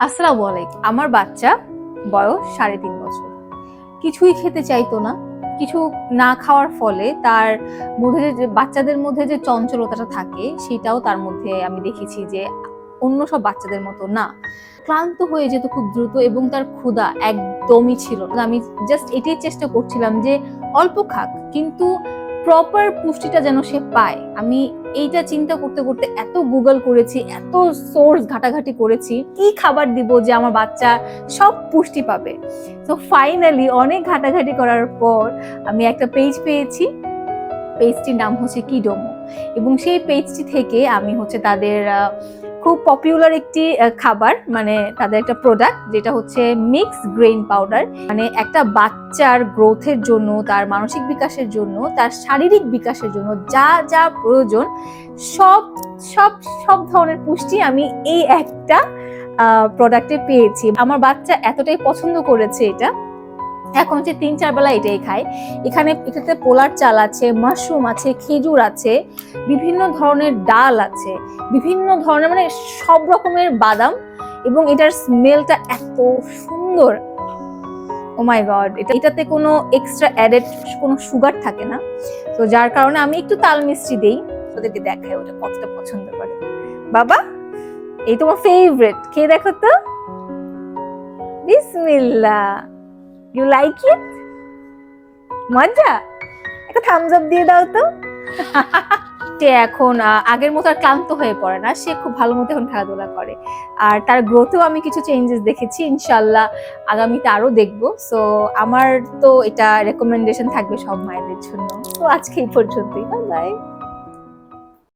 আসসালামু আলাইকুম। আমার বাচ্চা বয়স সাড়ে তিন বছর। কিছুই খেতে চাইতো না। কিছু না খাওয়ার ফলে তার মধ্যে যে, বাচ্চাদের মধ্যে যে চঞ্চলতাটা থাকে, সেটাও তার মধ্যে আমি দেখেছি যে, অন্য সব বাচ্চাদের মতো না। ক্লান্ত হয়ে যেত খুব দ্রুত এবং তার ক্ষুধা একদমই ছিল আমি জাস্ট এটাই চেষ্টা করছিলাম যে, অল্প খাক। কিন্তু প্রপার পুষ্টিটা যেন সে পায়। আমি এইটা চিন্তা করতে করতে এত গুগল করেছি, এত সোর্স ঘাটাঘাটি করেছি, কি খাবার দিব যে আমার বাচ্চা সব পুষ্টি পাবে। তো ফাইনালি অনেক ঘাটাঘাটি করার পর আমি একটা পেজ পেয়েছি। পেজটির নাম হচ্ছে কিডোমো এবং সেই পেজটি থেকে আমি হচ্ছে তাদের খুব পপুলার একটি খাবার মানে তাদের একটা প্রোডাক্ট যেটা হচ্ছে মিক্স গ্রেইন পাউডার মানে একটা বাচ্চার গ্রোথের জন্য, তার মানসিক বিকাশের জন্য, তার শারীরিক বিকাশের জন্য যা যা প্রয়োজন, সব সব সব ধরনের পুষ্টি আমি এই একটা প্রোডাক্টে পেয়েছি। আমার বাচ্চা এতটাই পছন্দ করেছে এটা এখন হচ্ছে তিন, চার বেলা এটাই খায়। এখানে এটাতে পোলার চাল আছে, মাশরুম আছে, খেজুর আছে, বিভিন্ন ধরনের ডাল আছে, বিভিন্ন ধরনের মানে সব রকমের বাদাম এবং এটার স্মেলটা এত সুন্দর। ও মাই গড এটা, এটাতে কোনো এক্সট্রা অ্যাডেড কোনো সুগার থাকে না। তো যার কারণে আমি একটু তাল মিষ্টি দেই, ওদেরকে দেখাই ওটা কতটা পছন্দ করে। বাবা, এই তোমার ফেভারেট খেয়ে দেখো তো। বিসমিল্লাহ। ইউ লাইক ইট মজা? একটা থামস আপ দিয়ে দাও তো। এখন আগের মতো আর ক্লান্ত হয়ে পড়ে না। সে খুব ভালো মতো এখন খেলাধুলা করে। আর তার গ্রোথেও আমি কিছু চেঞ্জেস দেখেছি, ইনশাল্লাহ আগামীতে আরও দেখব। সো আমার তো এটা রেকমেন্ডেশন থাকবে সব মায়েদের জন্য। তো আজকে এই পর্যন্তই। Bye bye